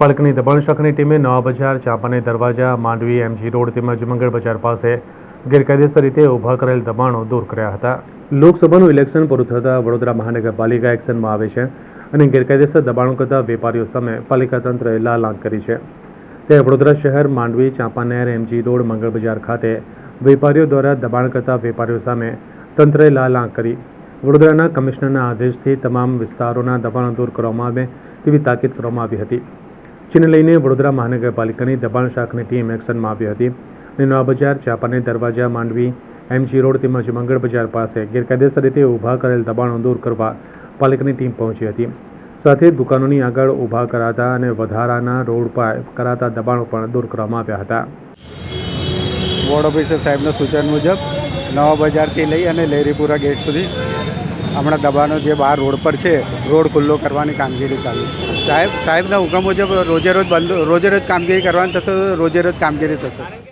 પાલકની દબાણ શાખાની ટીમે નવા બજાર, ચાંપાને દરવાજા, માંડવી, એમજી રોડ તેમજ મંગળ બજાર પાસે ગેરકાયદેસર રીતે ઊભા કરેલ દબાણો દૂર કર્યા હતા. લોકસભાનું ઇલેક્શન પૂરું થતાં વડોદરા મહાનગરપાલિકા એક્શનમાં આવે છે અને ગેરકાયદેસર દબાણો કરતા વેપારીઓ સામે પાલિકા તંત્રએ લાલ આંખ કરી છે. ત્યારે વડોદરા શહેર, માંડવી ચાંપાનેર એમજી રોડ, મંગળ બજાર ખાતે વેપારીઓ દ્વારા દબાણ કરતા વેપારીઓ સામે તંત્રએ લાલ આંખ કરી. વડોદરાના કમિશનરના આદેશથી તમામ વિસ્તારોના દબાણો દૂર કરવામાં આવે તેવી તાકીદ કરવામાં આવી હતી. જેને લઈને વડોદરા મહાનગરપાલિકાની દબાણ શાખની ટીમ એક્શનમાં આવી હતી અને નવા બજાર ચાપાને દરવાજા માંડવી, એમજી રોડ તેમજ મંગળ બજાર પાસે ગેરકાયદેસર રીતે ઊભા કરેલ દબાણો દૂર કરવા પાલિકાની ટીમ પહોંચી હતી. સાથે દુકાનોની આગળ ઊભા કરાતા અને વધારાના રોડ પર કરાતા દબાણો પણ દૂર કરવામાં આવ્યા હતા. વોર્ડ ઓફિસર સાહેબના સૂચન મુજબ નવા બજારથી લઈ અને લહેરીપુરા ગેટ સુધી હમણાં દબાણો જે બહાર રોડ પર છે, રોડ ખુલ્લો કરવાની કામગીરી ચાલુ સાહેબ, સાહેબના હુકમ મુજબ રોજે રોજ બંધ, રોજે રોજ કામગીરી કરવાની થશે રોજે રોજ કામગીરી થશે.